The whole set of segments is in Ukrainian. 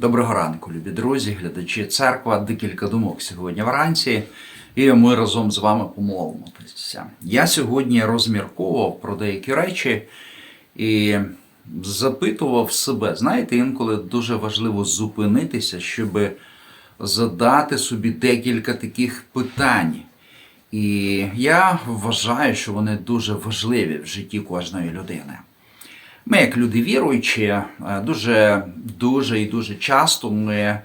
Доброго ранку, любі друзі, глядачі церква, декілька думок сьогодні вранці, і ми разом з вами помолимося. Я сьогодні розмірковував про деякі речі і запитував себе. Знаєте, інколи дуже важливо зупинитися, щоб задати собі декілька таких питань. І я вважаю, що вони дуже важливі в житті кожної людини. Ми, як люди віруючі, е, дуже дуже і дуже часто ми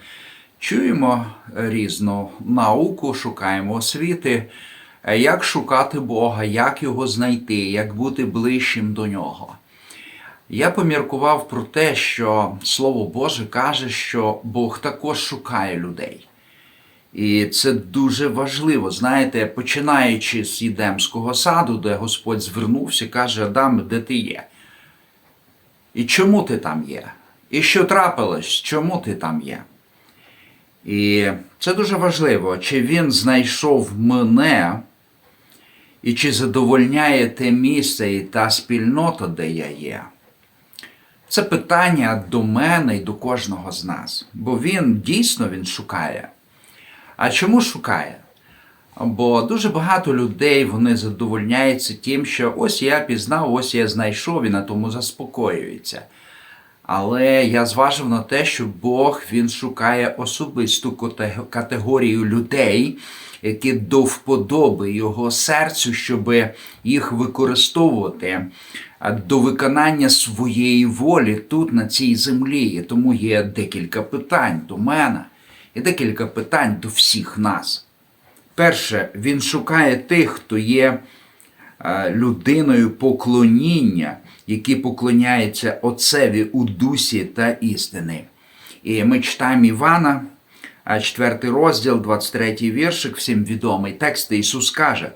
чуємо різну науку, шукаємо освіти, е, як шукати Бога, як його знайти, як бути ближчим до нього. Я поміркував про те, що Слово Боже каже, що Бог також шукає людей. І це дуже важливо. Знаєте, починаючи з Єдемського саду, де Господь звернувся, каже: Адам, де ти є? І чому ти там є? І що трапилось, чому ти там є? І це дуже важливо, чи він знайшов мене, і чи задовольняє те місце і та спільнота, де я є. Це питання до мене і до кожного з нас. Бо він дійсно він шукає. А чому шукає? Бо дуже багато людей вони задовольняються тим, що ось я пізнав, ось я знайшов і на тому заспокоюється. Але я зважив на те, що Бог він шукає особисту категорію людей, які до вподоби його серцю, щоб їх використовувати до виконання своєї волі тут, на цій землі. І тому є декілька питань до мене і декілька питань до всіх нас. Перше, він шукає тих, хто є е, людиною поклоніння, які поклоняються Отцеві у дусі та істини. І ми читаємо Івана, 4 розділ, 23 віршик, всім відомий текст. Ісус каже: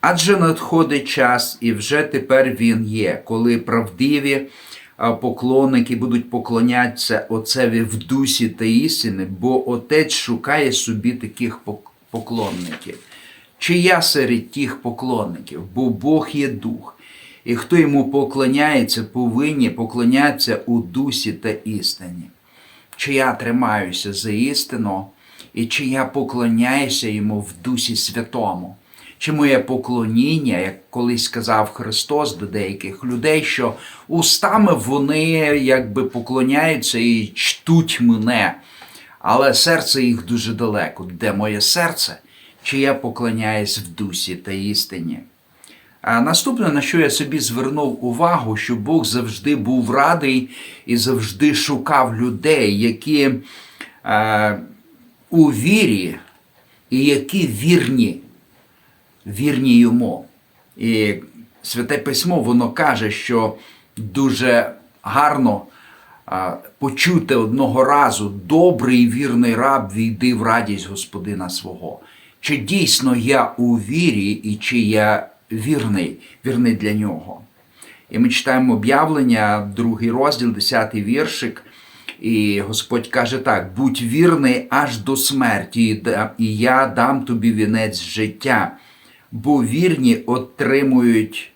Адже надходить час, і вже тепер Він є, коли правдиві поклонники будуть поклонятися Отцеві в дусі та істини, бо Отець шукає собі таких пок- поклонників. Чи я серед тих поклонників, бо Бог є дух, і хто йому поклоняється, повинні поклонятися у дусі та істині. Чи я тримаюся за істину, і чи я поклоняюся йому в дусі святому? Чи моє поклоніння, як колись сказав Христос до деяких людей, що устами вони якби поклоняються і чтуть мене, але серце їх дуже далеко. Де моє серце? Чи я поклоняюсь в дусі та істині? А наступне, на що я собі звернув увагу, що Бог завжди був радий і завжди шукав людей, які е, у вірі і які вірні, вірні йому. І Святе Письмо воно каже, що дуже гарно почути одного разу добрий і вірний раб війди в радість Господина свого. Чи дійсно я у вірі і чи я вірний, вірний для нього? І ми читаємо об'явлення, другий розділ, 10 віршик. І Господь каже так: будь вірний аж до смерті, і я дам тобі вінець життя, бо вірні отримують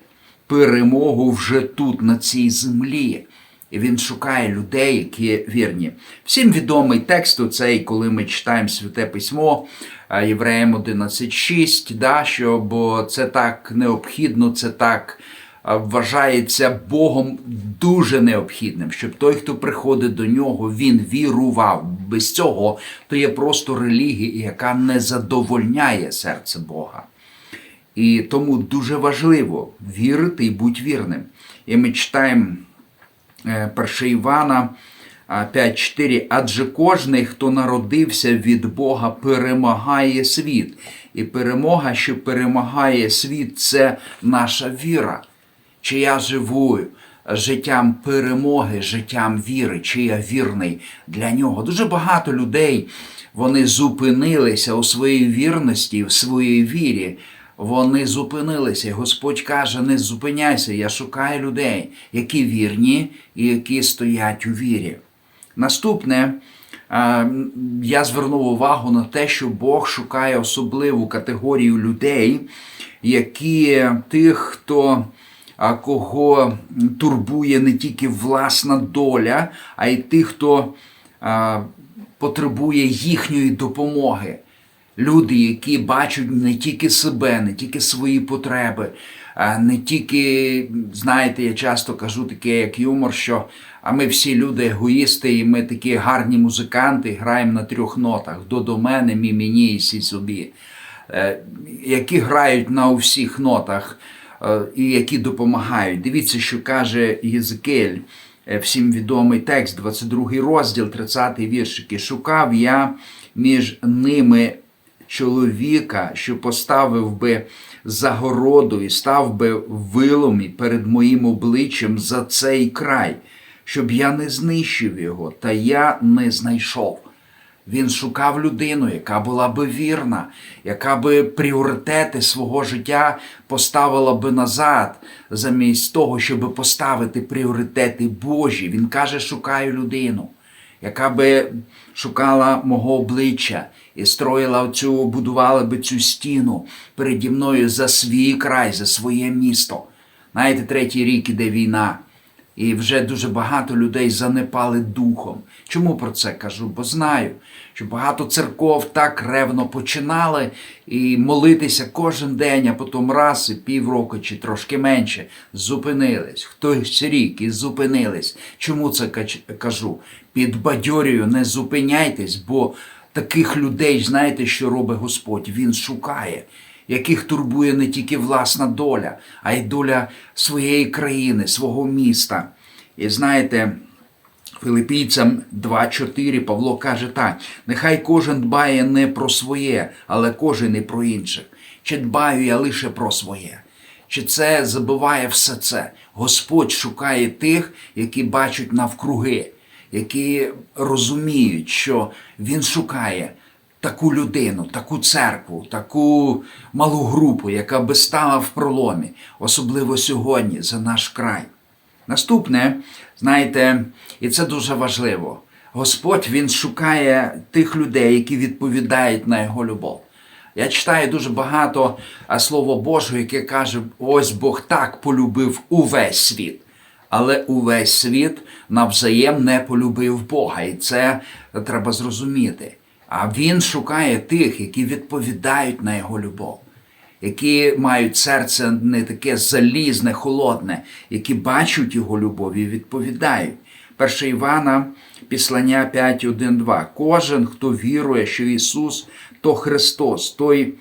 перемогу вже тут, на цій землі. І він шукає людей, які вірні. Всім відомий текст оцей, коли ми читаємо Святе Письмо е, Євреям 11.6, да, що бо це так необхідно, це так е, вважається Богом дуже необхідним, щоб той, хто приходить до нього, він вірував. Без цього то є просто релігія, яка не задовольняє серце Бога. І тому дуже важливо вірити і бути вірним. І ми читаємо 1 Івана 5.4. Адже кожний, хто народився від Бога, перемагає світ. І перемога, що перемагає світ, це наша віра. Чи я живу життям перемоги, життям віри, чи я вірний для нього. Дуже багато людей вони зупинилися у своїй вірності, в своїй вірі. Вони зупинилися. Господь каже: не зупиняйся, я шукаю людей, які вірні і які стоять у вірі. Наступне, я звернув увагу на те, що Бог шукає особливу категорію людей, які тих, хто кого турбує не тільки власна доля, а й тих, хто потребує їхньої допомоги. Люди, які бачать не тільки себе, не тільки свої потреби, не тільки, знаєте, я часто кажу таке, як юмор, що а ми всі люди егоїсти, і ми такі гарні музиканти, граємо на трьох нотах: до до мене, мі мені і сі собі, Е, які грають на всіх нотах е, і які допомагають. Дивіться, що каже Єзекель, е, всім відомий текст, 22 розділ, 30 віршики. Шукав я між ними чоловіка, що поставив би загороду і став би в виломі перед моїм обличчям за цей край, щоб я не знищив його, та я не знайшов. Він шукав людину, яка була би вірна, яка би пріоритети свого життя поставила би назад, замість того, щоб поставити пріоритети Божі. Він каже: шукаю людину, яка би шукала мого обличчя і строїла цю, будувала би цю стіну переді мною за свій край, за своє місто. Знаєте, третій рік іде війна. І вже дуже багато людей занепали духом. Чому про це кажу? Бо знаю, що багато церков так ревно починали і молитися кожен день, а потім раз і півроку чи трошки менше зупинились. Хтось рік і зупинились. Чому це кажу? Підбадьорюю, не зупиняйтесь, бо таких людей, знаєте, що робить Господь? Він шукає яких турбує не тільки власна доля, а й доля своєї країни, свого міста. І знаєте, Филипійцям 2.4 Павло каже так: нехай кожен дбає не про своє, але кожен і про інших. Чи дбаю я лише про своє? Чи це забуває все це? Господь шукає тих, які бачать навкруги, які розуміють, що Він шукає таку людину, таку церкву, таку малу групу, яка би стала в проломі, особливо сьогодні за наш край. Наступне, знаєте, і це дуже важливо. Господь Він шукає тих людей, які відповідають на його любов. Я читаю дуже багато а, Слова Божого, яке каже: ось Бог так полюбив увесь світ. Але увесь світ навзаєм не полюбив Бога, і це треба зрозуміти. А він шукає тих, які відповідають на його любов, які мають серце не таке залізне, холодне, які бачать його любов і відповідають. 1 Івана, післання 5.1.2. Кожен, хто вірує, що Ісус то Христос, той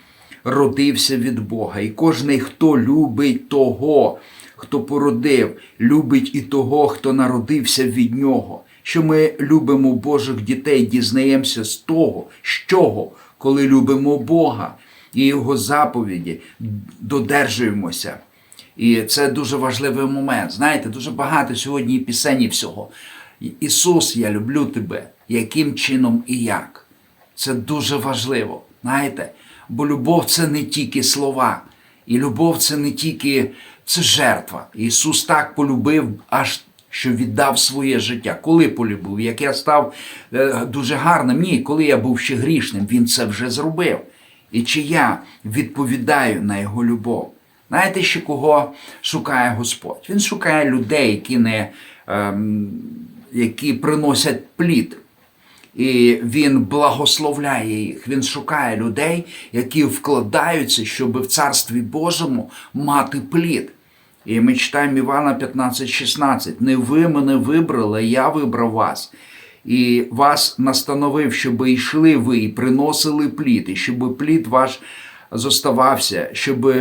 родився від Бога. І кожен, хто любить того, хто породив, любить і того, хто народився від Нього. Що ми любимо Божих дітей, дізнаємося з того, з чого, коли любимо Бога і Його заповіді, додержуємося. І це дуже важливий момент. Знаєте, дуже багато сьогодні пісень і всього. Ісус, я люблю тебе, яким чином і як. Це дуже важливо. Знаєте, бо любов це не тільки слова, і любов це не тільки це жертва. Ісус так полюбив, аж що віддав своє життя. Коли полюбив? Як я став е, дуже гарним? Ні, коли я був ще грішним, Він це вже зробив. І чи я відповідаю на Його любов? Знаєте, ще кого шукає Господь? Він шукає людей, які не ем, які приносять плід. І він благословляє їх. Він шукає людей, які вкладаються, щоб в Царстві Божому мати плід. І ми читаємо Івана 15,16. Не ви мене вибрали, я вибрав вас. І вас настановив, щоб йшли ви і приносили плід, і щоб плід ваш зоставався, щоб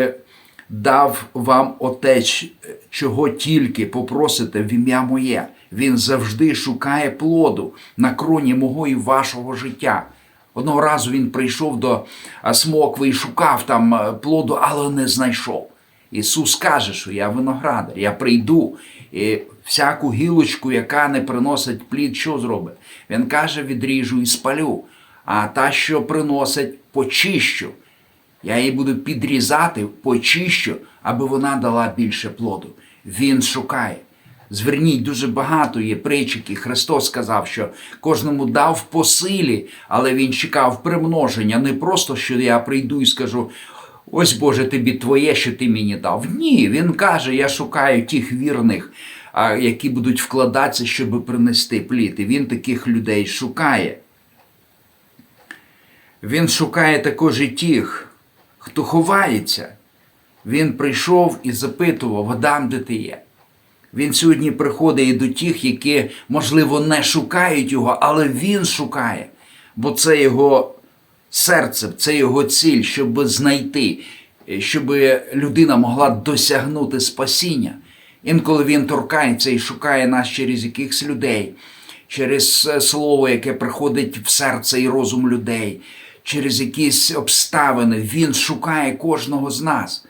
дав вам Отець, чого тільки попросите в ім'я моє. Він завжди шукає плоду на кроні мого і вашого життя. Одного разу він прийшов до смокви і шукав там е, плоду, але не знайшов. Ісус каже, що я виноградар, я прийду і всяку гілочку, яка не приносить плід, що зробить? Він каже, відріжу і спалю, а та, що приносить, почищу. Я її буду підрізати, почищу, аби вона дала більше плоду. Він шукає. Зверніть, дуже багато є притчики. Христос сказав, що кожному дав по силі, але він чекав примноження. Не просто, що я прийду і скажу: ось Боже, тобі твоє, що ти мені дав. Ні, він каже: я шукаю тих вірних які будуть вкладатися, щоб принести плід. І він таких людей шукає. Він шукає також і тих, хто ховається. Він прийшов і запитував, Адам, де ти є? Він сьогодні приходить і до тих, які, можливо, не шукають його, але він шукає, бо це його серце, це його ціль, щоб знайти, щоб людина могла досягнути спасіння. Інколи він торкається і шукає нас через якихось людей, через е, слово, яке приходить в серце і розум людей, через якісь обставини. Він шукає кожного з нас,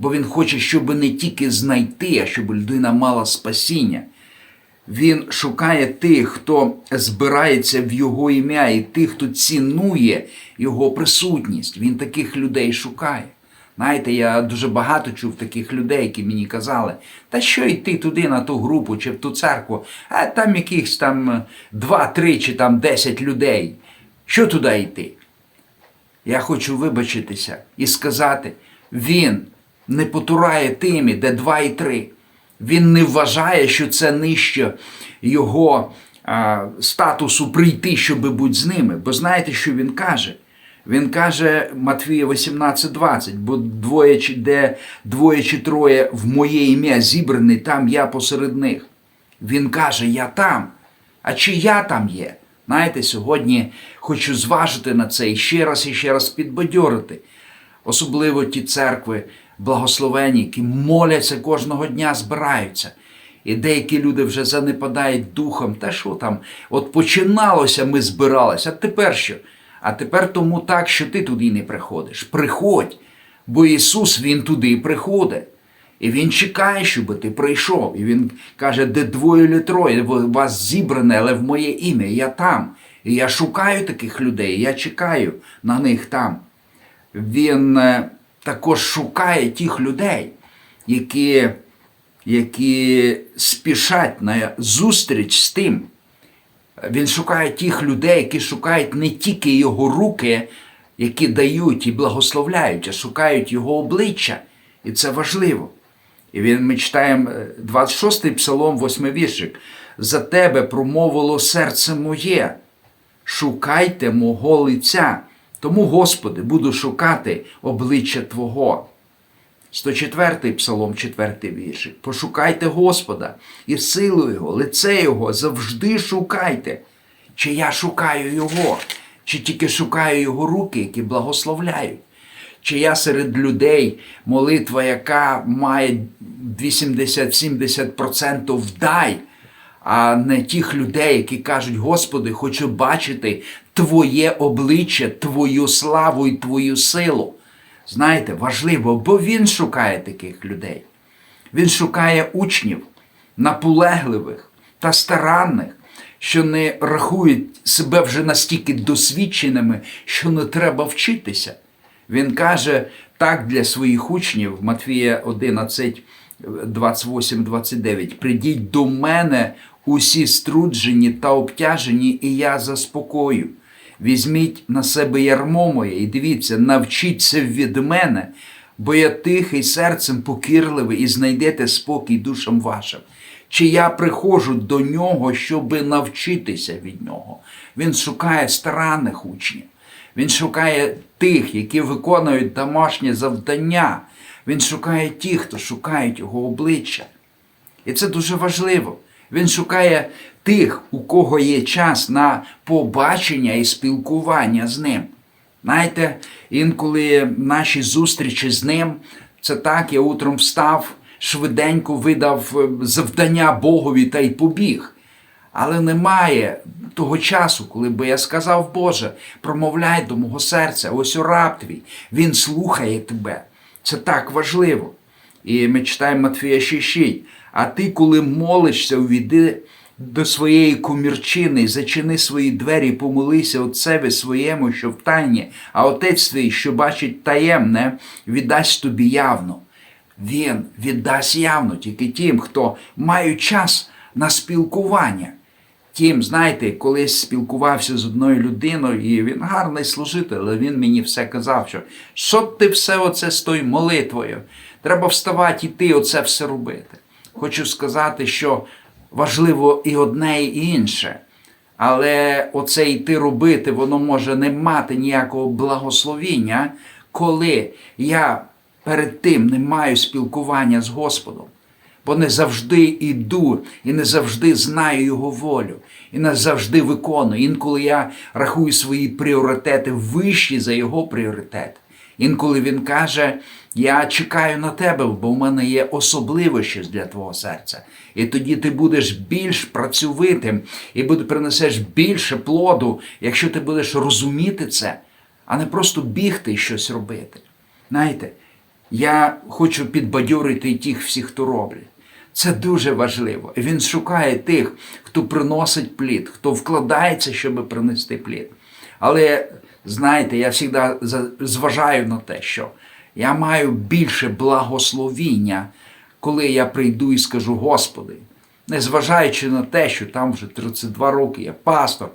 бо він хоче, щоб не тільки знайти, а щоб людина мала спасіння. Він шукає тих, хто збирається в його ім'я, і тих, хто цінує його присутність. Він таких людей шукає. Знаєте, я дуже багато чув таких людей, які мені казали, та що йти туди на ту групу чи в ту церкву, а там якихось там два, три чи там десять людей. Що туди йти? Я хочу вибачитися і сказати, він не потурає тими, де два і три. Він не вважає, що це нижче його а, статусу прийти, щоб бути з ними. Бо знаєте, що він каже? Він каже Матвія 18:20, бо двоє чи де двоє чи троє в моє ім'я зібрані, там я посеред них. Він каже, я там. А чи я там є? Знаєте, сьогодні хочу зважити на це і ще раз і ще раз підбадьорити. Особливо ті церкви благословені, які моляться кожного дня, збираються. І деякі люди вже занепадають духом. Та що там? От починалося, ми збиралися, а тепер що? А тепер тому так, що ти туди не приходиш. Приходь, бо Ісус Він туди приходить. І Він чекає, щоб ти прийшов. І Він каже, де двоє троє, вас зібране, але в моє ім'я, я там. І я шукаю таких людей, я чекаю на них там. Він е, також шукає тих людей, які, які спішать на зустріч з тим. Він шукає тих людей, які шукають не тільки його руки, які дають і благословляють, а шукають його обличчя. І це важливо. І він, ми читаємо 26-й псалом, 8 віршик. За тебе промовило серце моє. Шукайте мого лиця. Тому, Господи, буду шукати обличчя Твого. 104-й псалом, 4 віршик. Пошукайте Господа і силу Його, лице Його завжди шукайте. Чи я шукаю Його, чи тільки шукаю Його руки, які благословляють. Чи я серед людей молитва, яка має 80-70% вдай, а не тих людей, які кажуть, Господи, хочу бачити Твоє обличчя, Твою славу і Твою силу. Знаєте, важливо, бо Він шукає таких людей. Він шукає учнів, наполегливих та старанних, що не рахують себе вже настільки досвідченими, що не треба вчитися. Він каже так для своїх учнів, Матвія 11, 28, 29. Придіть до мене усі струджені та обтяжені, і я заспокою. Візьміть на себе ярмо моє і дивіться, навчіться від мене, бо я тихий серцем покірливий і знайдете спокій душам вашим. Чи я приходжу до нього, щоби навчитися від нього? Він шукає старанних учнів. Він шукає тих, які виконують домашнє завдання. Він шукає тих, хто шукають його обличчя. І це дуже важливо. Він шукає тих, у кого є час на побачення і спілкування з ним. Знаєте, інколи наші зустрічі з ним, це так, я утром встав, швиденько видав е, завдання Богові та й побіг. Але немає того часу, коли би я сказав, Боже, промовляй до мого серця, ось у раб твій, Він слухає тебе. Це так важливо. І ми читаємо Матфія 6,6. А ти, коли молишся, увійди до своєї комірчини, зачини свої двері, помолися Отцеві своєму, що в тайні, а Отець твій, що бачить таємне, віддасть тобі явно. Він віддасть явно тільки тим, хто має час на спілкування. Тім, знаєте, колись спілкувався з одною людиною, і він гарний служитель, але він мені все казав, що що ти все оце з тою молитвою? Треба вставати і ти оце все робити. Хочу сказати, що важливо і одне, і інше. Але оце йти робити, воно може не мати ніякого благословіння, коли я перед тим не маю спілкування з Господом. Бо не завжди йду і не завжди знаю Його волю, і не завжди виконую. Інколи я рахую свої пріоритети вищі за Його пріоритет. Інколи він каже: Я чекаю на тебе, бо в мене є особливе щось для твого серця. І тоді ти будеш більш працьовитим і принесеш більше плоду, якщо ти будеш розуміти це, а не просто бігти і щось робити. Знаєте, я хочу підбадьорити тих всіх, хто роблять. Це дуже важливо. Він шукає тих, хто приносить плід, хто вкладається, щоб принести плід. Але знаєте, я завжди зважаю на те, що я маю більше благословіння, коли я прийду і скажу Господи, незважаючи на те, що там вже 32 роки я пастор,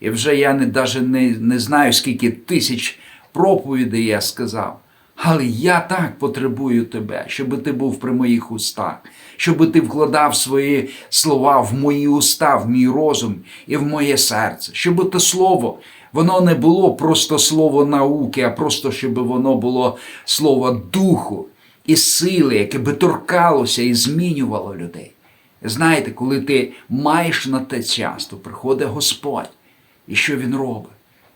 і вже я не, даже не, не знаю, скільки тисяч проповідей я сказав. Але я так потребую тебе, щоб ти був при моїх устах, щоб ти вкладав свої слова в мої уста, в мій розум і в моє серце, щоб те слово, воно не було просто слово науки, а просто щоб воно було слово духу і сили, яке би торкалося і змінювало людей. Знаєте, коли ти маєш на те час, то приходить Господь. І що Він робить?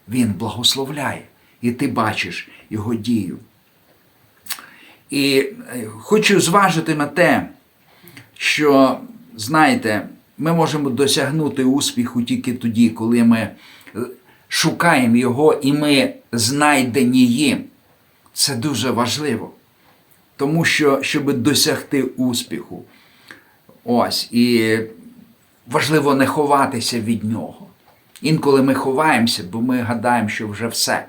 Він благословляє, і ти бачиш його дію. І е, хочу зважити на те, що, знаєте, ми можемо досягнути успіху тільки тоді, коли ми шукаємо його і ми знайдені їм. Це дуже важливо. Тому що, щоб досягти успіху, ось, і важливо не ховатися від нього. Інколи ми ховаємося, бо ми гадаємо, що вже все.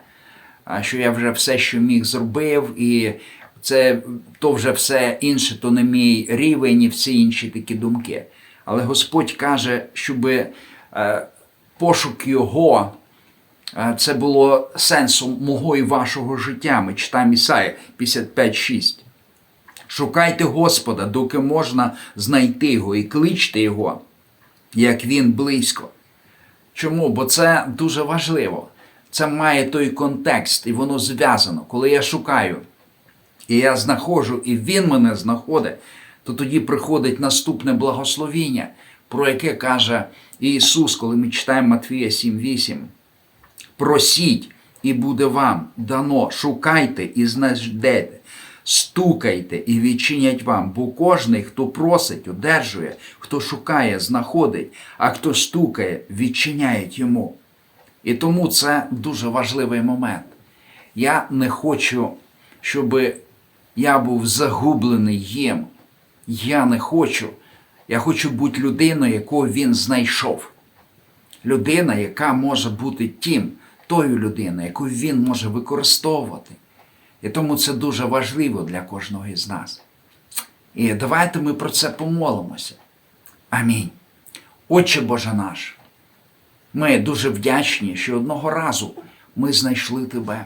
Що я вже все, що міг, зробив, і це то вже все інше, то не мій рівень і всі інші такі думки. Але Господь каже, щоб е, пошук Його це було сенсом мого і вашого життя. Ми читаємо Ісая 55.6. Шукайте Господа, доки можна знайти його, і кличте Його, як Він близько. Чому? Бо це дуже важливо. Це має той контекст, і воно зв'язано. Коли я шукаю, і я знаходжу, і Він мене знаходить, то тоді приходить наступне благословіння, про яке каже Ісус, коли ми читаємо Матвія 7.8. Просіть, і буде вам дано, шукайте і знайдете, стукайте і відчинять вам, бо кожний, хто просить, одержує, хто шукає, знаходить, а хто стукає, відчиняють йому. І тому це дуже важливий момент. Я не хочу, щоб я був загублений їм. Я не хочу. Я хочу бути людиною, яку він знайшов. Людина, яка може бути тим, тою людиною, яку він може використовувати. І тому це дуже важливо для кожного із нас. І давайте ми про це помолимося. Амінь. Отче Боже наш. Ми дуже вдячні, що одного разу ми знайшли тебе.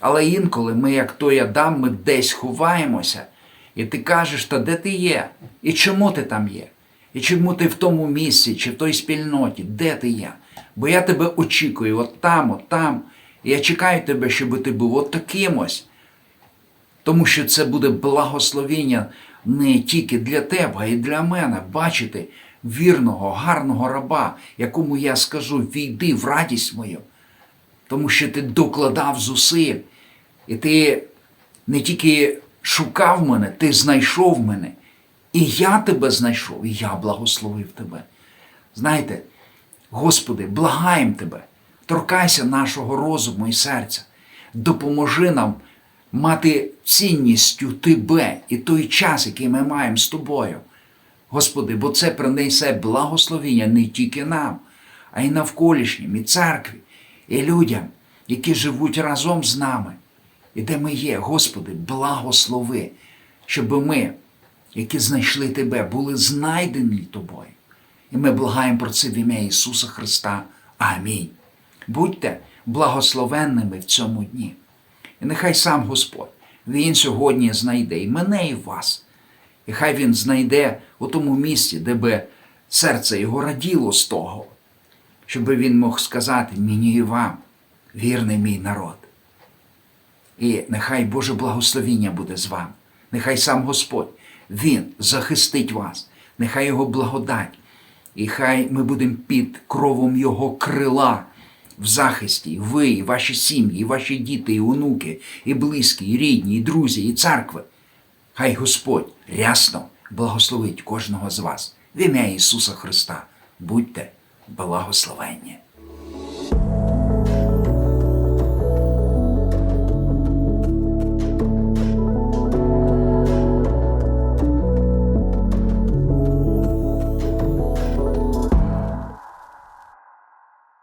Але інколи ми, як той Адам, ми десь ховаємося, і ти кажеш, та де ти є? І чому ти там є? І чому ти в тому місці, чи в той спільноті, де ти є? Бо я тебе очікую, от там, от там. І я чекаю тебе, щоб ти був от таким ось. Тому що це буде благословіння не тільки для тебе, а й для мене бачити вірного, гарного раба, якому я скажу, війди в радість мою. Тому що ти докладав зусиль, і ти не тільки шукав мене, ти знайшов мене. І я тебе знайшов, і я благословив тебе. Знаєте, Господи, благаємо Тебе, торкайся нашого розуму і серця, допоможи нам мати цінністю Тебе і той час, який ми маємо з Тобою. Господи, бо це принесе благословіння не тільки нам, а й навколишнім, і церкві, і людям, які живуть разом з нами. І де ми є, Господи, благослови, щоб ми, які знайшли Тебе, були знайдені Тобою. І ми благаємо про це в ім'я Ісуса Христа. Амінь. Будьте благословенними в цьому дні. І нехай сам Господь, Він сьогодні знайде і мене, і вас. І хай він знайде у тому місці, де би серце його раділо з того, щоб він мог сказати мені і вам, вірний мій народ. І нехай Боже благословіння буде з вами. Нехай сам Господь, Він захистить вас, нехай Його благодать. І хай ми будемо під кровом Його крила в захисті, ви, і ваші сім'ї, і ваші діти, і онуки, і близькі, і рідні, і друзі, і церкви. Хай Господь рясно благословить кожного з вас. В ім'я Ісуса Христа. Будьте благословенні.